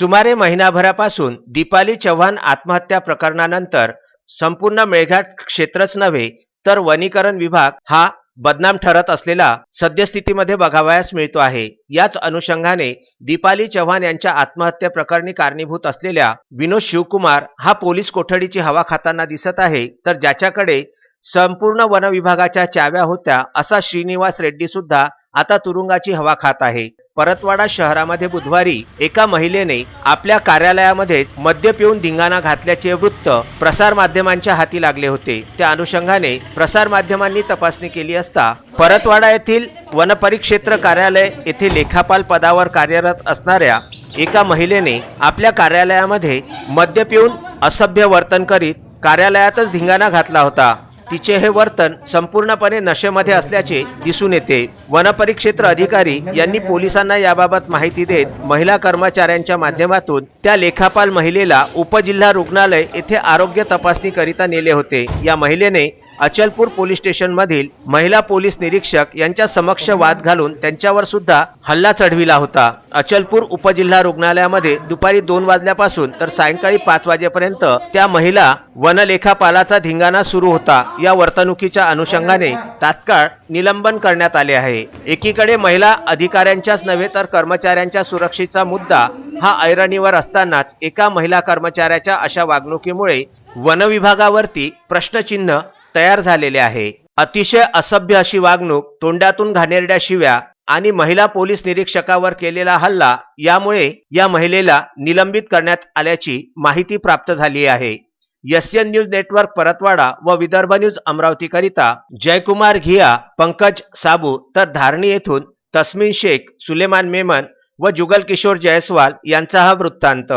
सुमारे महिनाभरापासून दीपाली चव्हाण आत्महत्या प्रकरणानंतर संपूर्ण मेळघाट क्षेत्रच नव्हे तर वनीकरण विभाग हा बदनाम ठरत असलेला सद्यस्थितीमध्ये बघावयास मिळतो आहे. याच अनुषंगाने दीपाली चव्हाण यांच्या आत्महत्या प्रकरणी कारणीभूत असलेल्या विनोद शिवकुमार हा पोलीस कोठडीची हवा खाताना दिसत आहे तर ज्याच्याकडे संपूर्ण वनविभागाच्या चाव्या होत्या असा श्रीनिवास रेड्डी सुद्धा आता तुरुंगाची हवा खात आहे. परतवाडा शहरामध्ये बुधवारी एका महिलेने आपल्या कार्यालयामध्ये मद्य पिऊन धिंगाणा घातल्याचे वृत्त प्रसार माध्यमांच्या हाती लागले होते. त्या अनुषंगाने प्रसार माध्यमांनी तपासणी केली असता परतवाडा येथील वनपरिक्षेत्र कार्यालय येथे लेखापाल पदावर कार्यरत असणाऱ्या एका महिलेने आपल्या कार्यालयामध्ये मद्य पिऊन असभ्य वर्तन करीत कार्यालयातच धिंगाणा घातला होता. तिचे हे वर्तन संपूर्णपणे नशेमध्ये असल्याचे दिसून येते. वनपरिक्षेत्र अधिकारी यांनी पोलिसांना याबाबत माहिती देत महिला कर्मचाऱ्यांच्या माध्यमातून त्या लेखापाल महिलेला उपजिल्हा रुग्णालय येथे आरोग्य तपासणी करिता नेले होते. या महिलेने अचलपूर पोलीस स्टेशन मधील महिला पोलीस निरीक्षक यांच्या समक्ष वाद घालून त्यांच्यावर सुद्धा हल्ला चढविला होता. अचलपूर उपजिल्हा रुग्णालयामध्ये दुपारी दोन वाजल्यापासून तर सायंकाळी पाच वाजेपर्यंत त्या महिला वनलेखापालाचा धिंगाणा सुरू होता. या वर्तणुकीच्या अनुषंगाने तात्काळ निलंबन करण्यात आले आहे. एकीकडे महिला अधिकाऱ्यांच्याच नव्हे तर कर्मचाऱ्यांच्या सुरक्षेचा मुद्दा हा ऐरणीवर असतानाच एका महिला कर्मचाऱ्याच्या अशा वागणुकीमुळे वनविभागावरती प्रश्नचिन्ह तयार झालेले आहे. अतिशय असभ्य अशी वागणूक तोंडातून घाणेरड्या शिव्या आणि महिला पोलीस निरीक्षकावर केलेला हल्ला यामुळे या महिलेला निलंबित करण्यात आल्याची माहिती प्राप्त झाली आहे. S N news network Paratwada व विदर्भ न्यूज अमरावतीकरिता जयकुमार घिया पंकज साबू तर धारणी येथून तस्मिन शेख सुलेमान मेमन व जुगल किशोर जयस्वाल यांचा हा वृत्तांत.